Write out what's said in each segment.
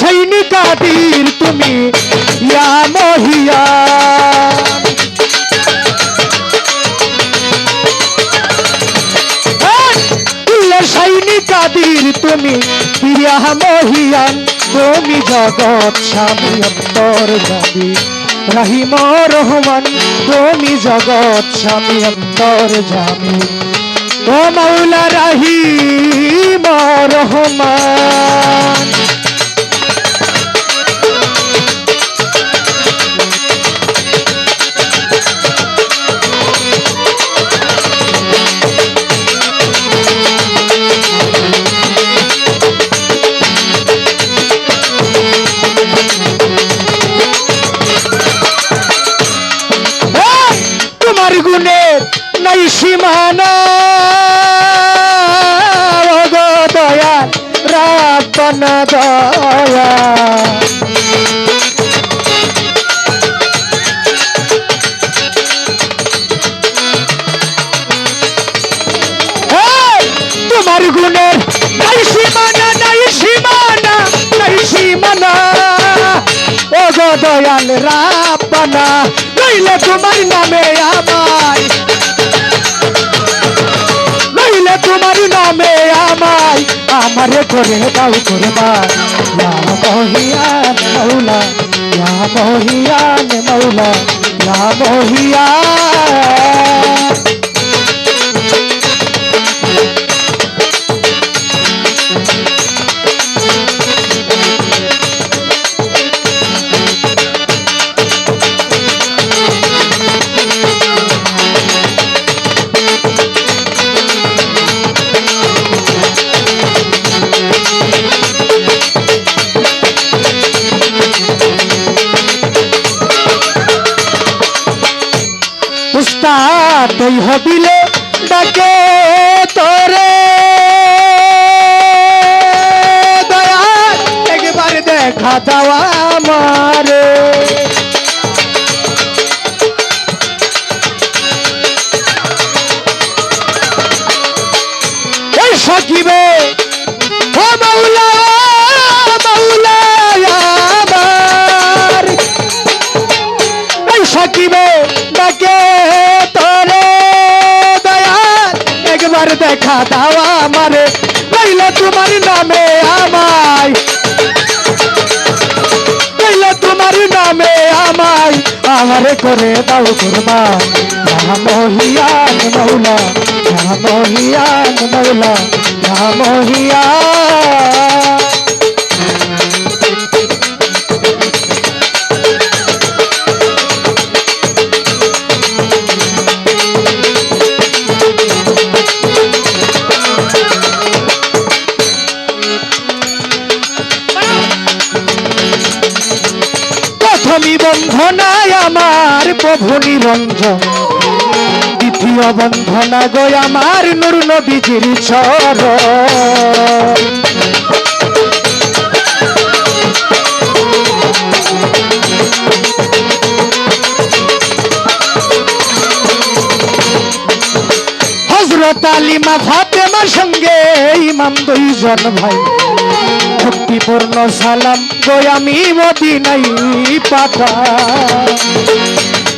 সৈনিকাদির তুমি, ইয়া মহিয়া। সৈনিকাদির তুমি প্রিয়া মহিয়ান তুমি জগৎ স্বামী অন্তর যাবি রাহিম রহমান। তুমি জগৎ স্বামী অন্তর ও রহমান। রাবনা দয়া তোমার গুণের নাই সীমানা নাই সীমানা নাই সীমানা। ও গো দয়াল রাবনা নইলে তোমার নামে আমায়। নইলে তোমার নামে আমায়। আমারে করে দাও করবা ইয়া মহিয়ান মৌলা ইয়া মহিয়ান মৌলা ইয়া মহিয়ান দেখা দেওয়া এই সকিবে সাকিবে, ডাকে তোরে দয়াল, একবার দেখা দাও আমারে। কইলে তোমার নামে আমারে করে দাও কুরবা মহিয়ান মৌলা মহিয়ান মৌলা মহিয়ান আমার প্রভু নিরঞ্জন দ্বিতীয় বন্ধনা গো আমার নুর নবীজির চর হজরত ফাতেমার সঙ্গে ইমাম দুইজন ভাই। ভক্তিপূর্ণ সালাম গো আমি মদিনাই পাঠা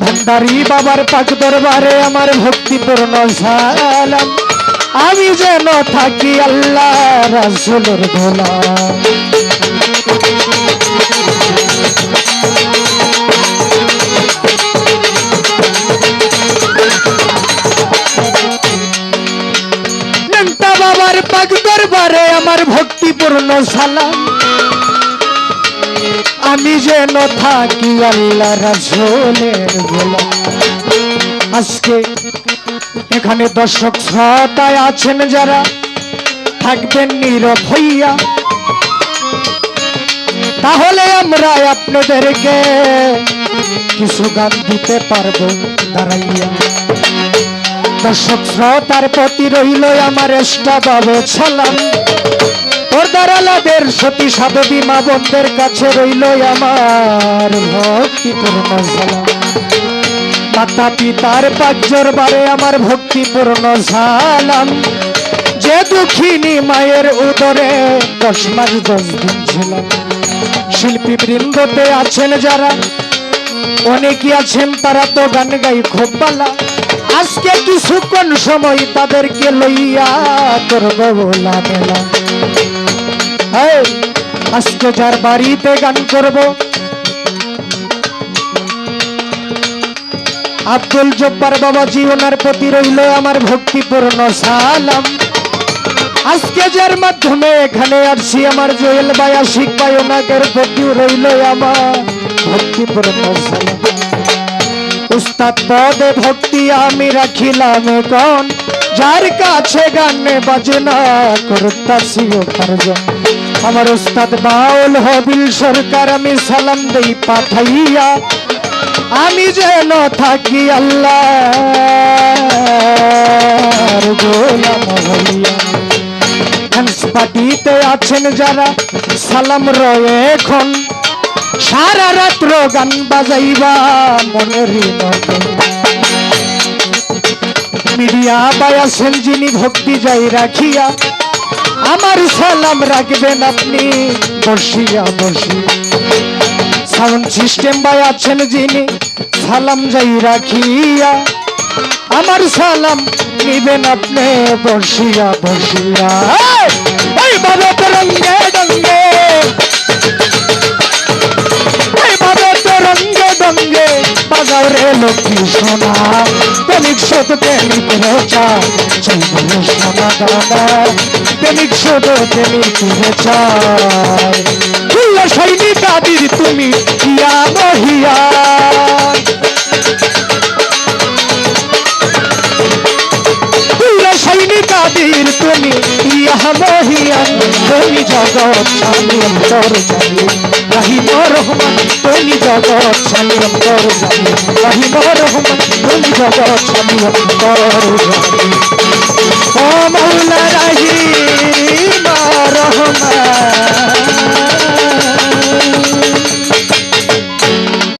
ভান্ডারি বাবার পাক দরবারে আমার ভক্তিপূর্ণ সালাম। আমি যেন থাকি আল্লাহ রাসুলের গোলাম। বাবার পাক দরবারে আমার ভক্তিপূর্ণ সালাম। আমি যেন থাকি আল্লাহ রাসুলের গোলাম। আজকে এখানে দর্শক শ্রোতায় আছেন যারা, থাকবেন নীরব হইয়া। তাহলে আমরা আপনাদেরকে কিছু গান দিতে পারব, দাঁড়াইয়া। দর্শক শ্রোতার প্রতি রইল আমার এষ্টাভাবে ছালাম। তোর দাঁড়ালাদের সতী সাধবী মা বোনদের কাছে রইল আমার ভক্তিপূর্ণ সালাম মাতা পিতার পাঁচজোর বারে আমার ভক্তিপূর্ণ সালাম যে দুঃখিনী মায়ের উদরে দশ মাস দশ দিন ছিলাম শিল্পী বৃন্দতে আছেন যারা, অনেকে আছেন তারা তো গান গাই খুব পালা আজকে কিছুক্ষণ সময় তাদেরকে লইয়া করব বলা মেলা। আজকে যার বাড়িতে গান করব, আব্দুল জব্বার বাবাজি, ওনার প্রতি রইল আমার ভক্তিপূর্ণ সালাম। আজকে যার মাধ্যমে এখানে আসছি, আমার জয়েল ভাই আশিক ভাই, ওনাদের প্রতি রইল আমার ভক্তিপূর্ণ সালাম। উস্তাদ পদে ভক্তি আমি রাখিলাম কোন যার কাছে গানে বাজনা করতাছি উপার্জন আমার উস্তাদ বাউল হবিল সরকার, আমি সালাম দেই পাঠাইয়া। আমি যেন থাকি আল্লাহ গোলাম হইয়া। আছেন যারা, সালাম রয়ে এখন। সারা রাত্র গান বাজাইবা মনের মিডিয়া বায়াছেন যিনি, ভক্তি যাই রাখিয়া। আমার সালাম রাখবেন আপনি, বসিয়া বসি সাউন্ড সিস্টেম বাই আছেন যিনি, সালাম যাই রাখিয়া। আমার সালাম নিবেন আপনি, বসিয়া বসিয়া। এই ভারত রঙ্গে ডঙ্গে রে লক্ষ্মী সোনা, প্রেমিক শত প্রেমিক রেচা চলবে সোনা দানা প্রেমিক শত প্রেমিক রেচা ফুল্ল সৈনিক আদির তুমি হিয়া মহিয়া। তুল্য তুমি ইহা মহিয়ান তুমি জগৎ স্বামী অন্তর জানি। রাহিম রহমান তুমি জগৎ স্বামী অন্তর জানি রাহিম রহমান তুমি জগৎ স্বামী অন্তর ও মৌলা রাহিম